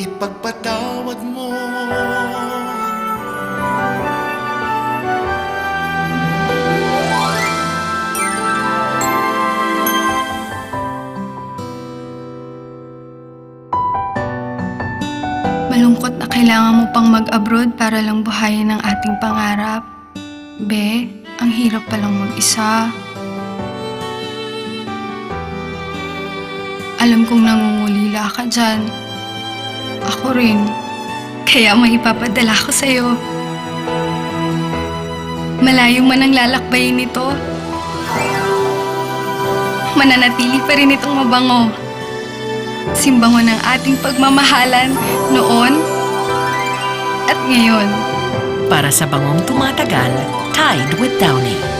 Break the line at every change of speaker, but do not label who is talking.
ipagpatawad mo
Malungkot na kailangan mo pang mag-abroad para lang buhayin ang ating pangarap. Be, ang hirap palang mag-isa. Alam kong nangungulila ka dyan. Ako rin. Kaya may ipapadala ko sa'yo. Malayo man ang lalakbayin nito. Mananatili pa rin itong mabango simbango ng ating pagmamahalan noon at ngayon.
Para sa bangong tumatagal, Tide with Downy.